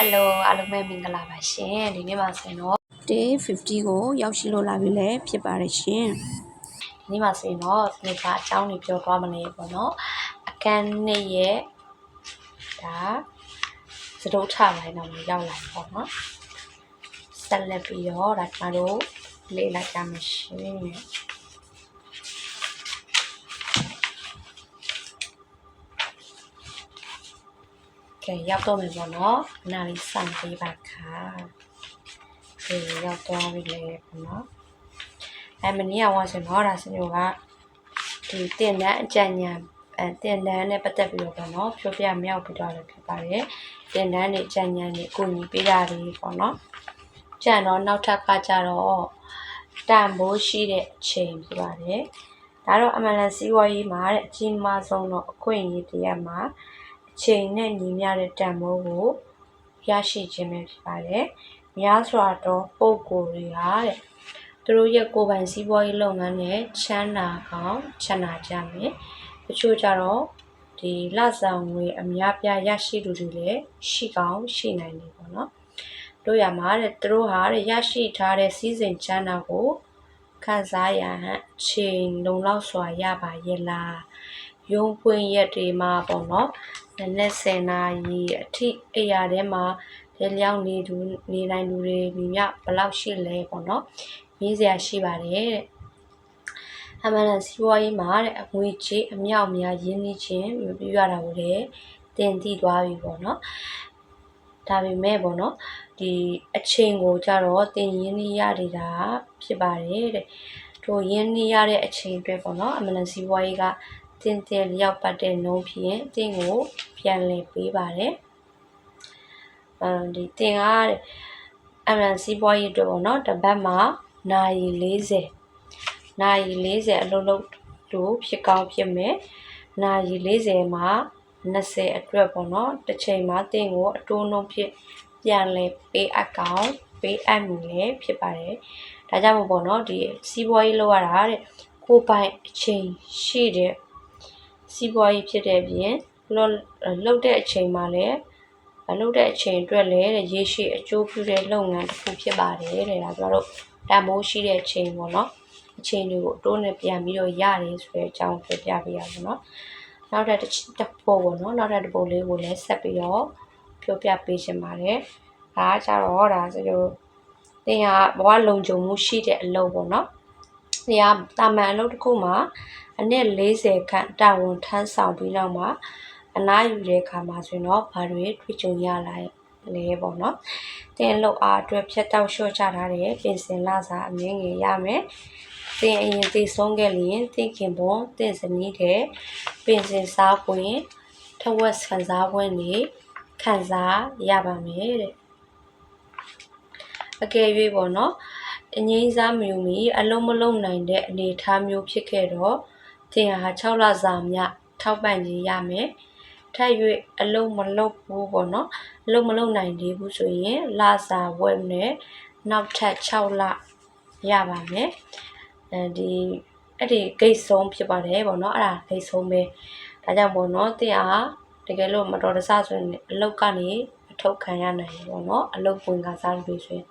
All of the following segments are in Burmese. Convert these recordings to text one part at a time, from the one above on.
Hello အားလုံးပဲမင်္ဂလာပါရှင်ဒီနေ့မှာဆိုရင်တော့ day 50ကိုရောက်ရှိလို့လာပြီလဲဖြစ်ပါတယ်ရှင်ဒီနေ့မှာဆိုရင်တော့ဒီကအကြောင်းတွေပြောသွားမလဲပေါ့နော်အခန်းနှစ်ရဲ့ဒါသတို့ထပိုင်းတော့ရောက်လာပြီပေါ့နော်ဆက်လက်ပြီးတော့ဒါကျွန်တော်တို့လေ့လာကြမှာရှင် ကဲရောက်တော့မယ်ပေါ့နော်နားလေးစံပေးပါခါဒီရောက်တော့ပြီလေပေါ့နော်အဲမနေ့ကဝါဆိုတော့ဒါစညိုကဒီတင်တန်းအကြံဉာဏ်အဲတင်တန်းနဲ့ပတ်သက်ပြီးတော့ပေါ့နော်ပြောပြမြောက်ပြီးတော့လည်းဖြစ်ပါတယ်တင်တန်းတွေအကြံဉာဏ်တွေအကူအညီပေးတာတွေပေါ့နော်ကြံတော့နောက်ထပ်ကကြတော့တန်ဖိုးရှိတဲ့အချိန်ဖြစ်ပါတယ်ဒါတော့အမှန်တန်စီးပွားရေးမှာတဲ့အကြီးမားဆုံးတော့အခွင့်အရေးတရားမှာအ ချိန်နဲ့ညီမျှတဲ့တန်ဖိုးကိုရရှိခြင်းပဲဖြစ်ပါတယ်များစွာသောပုံကိုယ်တွေကတဲ့သူတို့ရဲ့ကိုယ်ပိုင်စီးပွားရေးလုပ်ငန်းနဲ့ချမ်းသာအောင်ချမ်းသာကြမယ်တချို့ကြတော့ဒီလဆောင်ငွေအများပြားရရှိသူတွေလည်းရှိကောင်းရှိနိုင်တယ်ပေါ့နော်တို့ရမှာတဲ့သူတို့ဟာတဲ့ရရှိထားတဲ့စီးစိမ်ချမ်းသာကိုခံစားရဟန်အချိန်လုံလောက်စွာရပါရဲ့လား ရုံးပွင့်ရက်တွေမှာပေါ့နော်နည်းနည်း10နာရီအထိအိယာထဲမှာလေလျောင်းနေသူနေနိုင်သူတွေညီမျှဘယ်လောက်ရှိလဲပေါ့နော်မေးစရာရှိပါတယ်တဲ့အမှန်တန်စီးပွားရေးမှာတဲ့အငွေကြေးအမြောက်အများရင်းနှီးခြင်းမပြရတာကိုလည်းတင်သိသွားပြီပေါ့နော်ဒါပေမဲ့ပေါ့နော်ဒီအချိန်ကိုကြတော့တင်ရင်းနှီးရနေတာဖြစ်ပါတယ်တဲ့တို့ရင်းနှီးရတဲ့အချိန်အတွက်ပေါ့နော်အမှန်တန်စီးပွားရေးက တင်တင်လျောက်ပတ်တဲ့နှုံးဖြင့်တင်ကိုပြန်လည်ပေးပါတယ်အဲဒီတင်ကားတဲ့အမှန်စီးပွားရေးအတွက်ပေါ့နော်တစ်ပတ်မှာနိုင်40နိုင်40အလုံးလုံးတို့ဖြစ်ကောင်းဖြစ်မယ်နိုင်40မှာ20အတွက်ပေါ့နော်တစ်ချိန်မှာတင်ကိုအတိုးနှုန်းဖြစ်ပြန်လဲပေးအပ်ကောင်းပေးအပ်မည်လည်းဖြစ်ပါတယ်ဒါကြောင့်မို့ပေါ့နော်ဒီစီးပွားရေးလောက်ရတာတဲ့ကိုပိုင်အချိန်ရှိတဲ့ စီးပွားရေးဖြစ်တဲ့ပြင်လောက်လောက်တဲ့အချိန်မှာလည်းအလုပ်တဲ့အချိန်အတွက်လည်းတဲ့ရေရှည်အကျိုးပြုတဲ့လုပ်ငန်းတစ်ခုဖြစ်ပါတယ်တဲ့ဒါဆိုတော့တန်မိုးရှိတဲ့အချိန်ပေါ့နော်အချိန်တွေကိုအတိုးနဲ့ပြန်ပြီးတော့ရတယ်ဆိုတဲ့အကြောင်းပြပြပေးရပါတော့နောက်တစ်တစ်ပုတ်ပေါ့နော်နောက်တစ်ပုတ်လေးကိုလည်းဆက်ပြီးတော့ပြောပြပေးချင်ပါတယ်ဒါကကြတော့ဒါဆိုတော့တင်ကဘဝလုံခြုံမှုရှိတဲ့အလုပ်ပေါ့နော်တင်ကတာမန်အလုပ်တစ်ခုမှာ အနည်း40ခန့်တာဝန်ထမ်းဆောင်ပြီးတော့မှအနားယူတဲ့အခါမှာဆိုရင်တော့ဘာတွေတွေ့ကြုံရလာလဲပေါ့နော်တင်အလုပ်အားအတွက်ဖြတ်တောက်လျှော့ချထားတဲ့ပြင်ဆင်လာစာအမြင်ငယ်ရမယ်တင်အရင်သိဆုံးခဲ့လျင်တင့်ခင်ပွန်တင့်စနီးတဲ့ပင်စင်စားပွင့်ထဝက်ခံစားပွင့်နေခံစားရပါမယ်တဲ့အကယ်၍ပေါ့နော်အငိမ့်စားမျိုးမီအလုံးမလုံးနိုင်တဲ့အနေအထားမျိုးဖြစ်ခဲ့တော့တ င်ဟာ6လစာမြထောက်ပံ့ခြင်းရမယ်ထပ်၍အလုံးမလုံးဘူးပေါ့နော်အလုံးမလုံးနိုင်သေးဘူးဆိုရင်လာစာဝက်နဲ့နောက်ထပ်6လရပါမယ်အဲဒီအဲ့ဒီဂိတ်ဆုံးဖြစ်ပါတယ်ပေါ့နော်အဲ့ဒါဂိတ်ဆုံးပဲဒါကြောင့်ပေါ့နော်တင်အားတကယ်လို့မတော်တဆဆိုရင်အလုတ်ကနေအထုတ်ခံရနိုင်တယ်ပေါ့နော်အလုတ်ဝင်ကစားလို့ဆိုရင်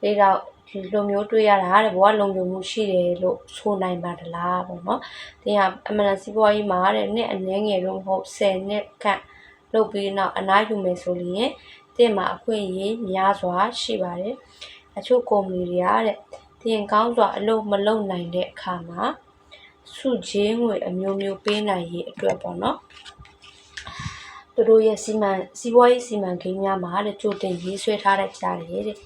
ဒီတော့ ဒီလိုမျိုးတွေ့ရတာတဲ့ဘဝလုံခြုံမှုရှိတယ်လို့ဆိုနိုင်ပါတလားပေါ့နော်တင်ကအမှန်တန်စီးပွားရေးမှာတဲ့နှစ်အနည်းငယ်တော့မဟုတ်10နှစ်ခန့်လုပ်ပြီးနောက်အနားယူမယ်ဆိုရင်တင်မှာအခွင့်အရေးများစွာရှိပါတယ်အချို့ကုမ္ပဏီတွေကတဲ့တင်ကောင်းစွာအလုပ်မလုပ်နိုင်တဲ့အခါမှာစုချင်းငွေအမျိုးမျိုးပေးနိုင်ရေးအတွက်ပေါ့နော်သူတို့ရဲ့စီမံစီးပွားရေးစီမံကိန်းများမှာတဲ့ကြိုတင်ရေးဆွဲထားတဲ့ကြားတွေတဲ့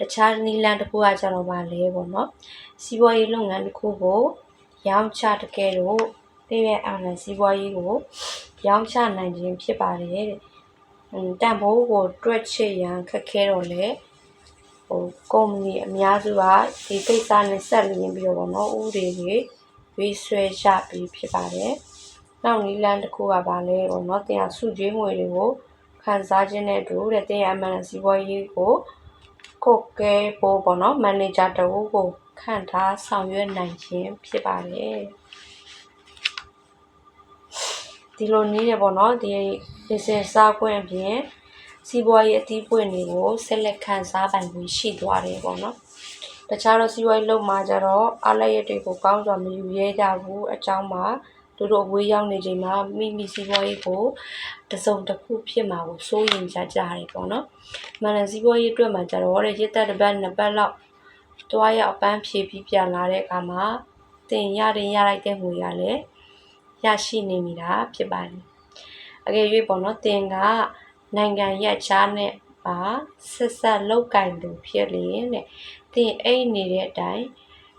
တခြားနီလန်တစ်ခုကကျတော့ပါလဲပေါ့နော်စီးပွားရေးလုပ်ငန်းတစ်ခုကိုရောင်းချတကယ်လို့တည့်ရဲ့အာဏာစီးပွားရေးကိုရောင်းချနိုင်ခြင်းဖြစ်ပါတယ်တဲ့တန်ဖိုးကိုတွက်ချက်ရန်ခက်ခဲတော့လေဟိုကုမ္ပဏီအများစုကဒီကိစ္စနဲ့ဆက်လျင်ပြီးတော့ပေါ့နော်ဥပဒေတွေရွေးဆွဲရပြီးဖြစ်ပါတယ်နောက်နီလန်တစ်ခုကပါလဲပေါ့နော်တင်ရစုကျွေးငွေတွေကိုခံစားခြင်းနဲ့အတူတဲ့တင်ရအမှန်စီးပွားရေးကို ကိုကဲပို့ပေါ့နော်မန်နေဂျာတဦးကိုခန့်ထားဆောင်ရွက်နိုင်ခြင်းဖြစ်ပါတယ်ဒီလိုနည်းတယ်ပေါ့နော်ဒီ business စားခွင့်အပြင်စီးပွားရေးအသီးပွင့်တွေကိုဆက်လက်ခံစားပိုင်ခွင့်ရှိသွားတယ်ပေါ့နော်တခြားတော့စီးပွားရေးလုပ်မှာကြတော့အားလက်ရက်တွေကိုကောင်းစွာမယူရဲကြဘူးအကြောင်းမှာ သူတို့အဝေးရောက်နေချိန်မှာမိမိစီးပွားရေးကိုတစုံတစ်ခုဖြစ်မှာကိုစိုးရင်ကြကြတယ်ပေါ့နော်မန္တန်စီးပွားရေးအတွက်မှာကြတော့တဲ့ရစ်သက်တစ်ပတ်နှစ်ပတ်လောက်တွားရောက်အပန်းဖြေပြီးပြန်လာတဲ့အခါမှာတင်ရတင်ရလိုက်တဲ့ငွေရလည်းရရှိနေမိတာဖြစ်ပါတယ်အကယ်၍ပေါ့နော်တင်ကနိုင်ငံရဲ့ချားနဲ့ပါဆက်ဆက်လောက်ကင်သူဖြစ်လျင်တဲ့တင်အိတ်နေတဲ့အတိုင်း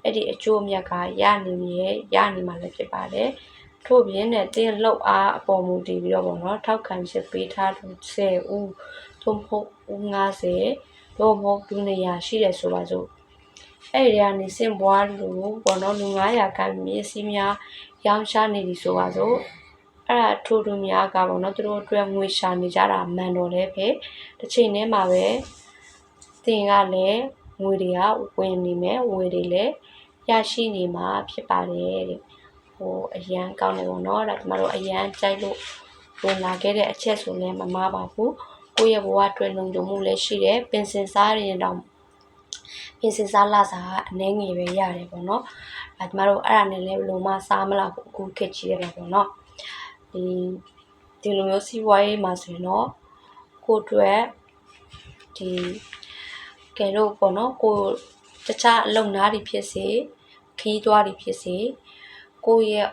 အဲ့ဒီအကျိုးအမြတ်ကရနေမြဲရနေမှာလည်းဖြစ်ပါတယ် ထို့ပြင်နဲ့တင်လှုပ်အားအပေါ်မူတည်ပြီးတော့ပေါ့နော်ထောက်ခံချက်ပေးထားသူ10ဦးသို့မဟုတ်ဦး90သို့မဟုတ်ဒုနေရာရှိတယ်ဆိုပါစို့အဲ့ဒီကနေစင်ပွားလူပေါ့နော်လူ900ခန့်မျက်စိများရောင်းချနေပြီဆိုပါစို့အဲ့ဒါထို့သူများကပေါ့နော်သူတို့အတွက်ငွေရှာနေကြတာမှန်တော့လဲပဲတစ်ချိန်တည်းမှာပဲတင်ကလည်းငွေတွေကဝင်နေမယ်ငွေတွေလည်းရရှိနေမှာဖြစ်ပါတယ်တဲ့ ဟိုအရန်ကောင်းတယ်ပေါ့နော်ဒါကျမတို့အရန်ကြိုက်လို့ဝင်လာခဲ့တဲ့အချက်ဆိုလည်းမမှားပါဘူးကိုယ့်ရဲ့ဘဝအတွက်လုံခြုံမှုလည်းရှိတယ်ပင်စင်စားရင်တော့ပြင်စင်စားလာစားအနှဲငယ်ပဲရတယ်ပေါ့နော်ဒါကျမတို့အဲ့ဒါနဲ့လည်းဘယ်လိုမှစားမလားဘူးအခုခက်ကြီးရတာပေါ့နော်ဒီဒီလိုမျိုးစီးပွားရေးမှာဆိုရင်တော့ကိုယ့်အတွက်ဒီကဲလို့ပေါ့နော်ကိုတခြားအလုံနာတွေဖြစ်စေခီးသွားတွေဖြစ်စေ ကိုယ့်ရဲ့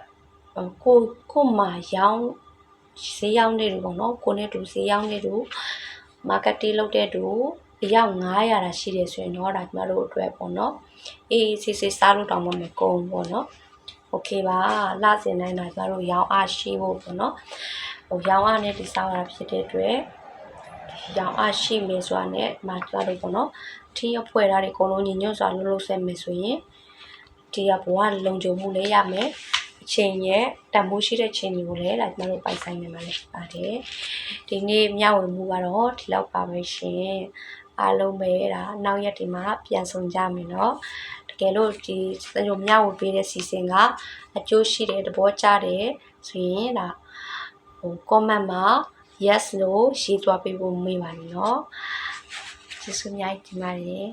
ကိုကိုမှရောင်းဈေးရောက်နေတယ်ပေါ့နော်ကိုနဲ့တူဈေးရောက်နေတူမာကတ်တီလုပ်တဲ့တူအယောက်900တာရှိတယ်ဆိုရင်တော့ဒါကျမတို့အတွက်ပေါ့နော်အေးစစ်စစ်စားလို့တောင်းမမယ်ကုန်ပေါ့နော်โอเคပါလှစင်တိုင်းတာကျမတို့ရောင်းအားရှိဖို့ပေါ့နော်ဟိုရောင်းအားနဲ့ဒီစားရတာဖြစ်တဲ့အတွက်ရောင်းအားရှိမယ်ဆိုတာနဲ့ဒီမှာကျမတို့ပေါ့နော်ထင်းရဖွဲ့ထားတဲ့အကုန်လုံးညီညွတ်စွာလှုပ်လှုပ်ဆက်မယ်ဆိုရင် ဒီကဘဝလုံခြုံမှုလည်းရမယ်အချိန်ရဲ့တန်ဖိုးရှိတဲ့ချိန်တွေကိုလည်းဒါကျမတို့ပိုင်ဆိုင်နိုင်မှာလည်းဖြစ်ပါတယ်ဒီနေ့မျှဝေမှုကတော့ဒီလောက်ပါပဲရှင်အားလုံးပဲဒါနောက်ရက်ဒီမှာပြန်ဆောင်ကြမယ်เนาะတကယ်လို့ဒီစံညိုမျှဝေပေးတဲ့စီစဉ်ကအကျိုးရှိတဲ့သဘောကျတယ်ဆိုရင်ဒါဟို comment မှာ yes လို့ရေးသွားပေးဖို့မေးပါနေเนาะကျေးဇူးအများကြီးတင်ပါတယ်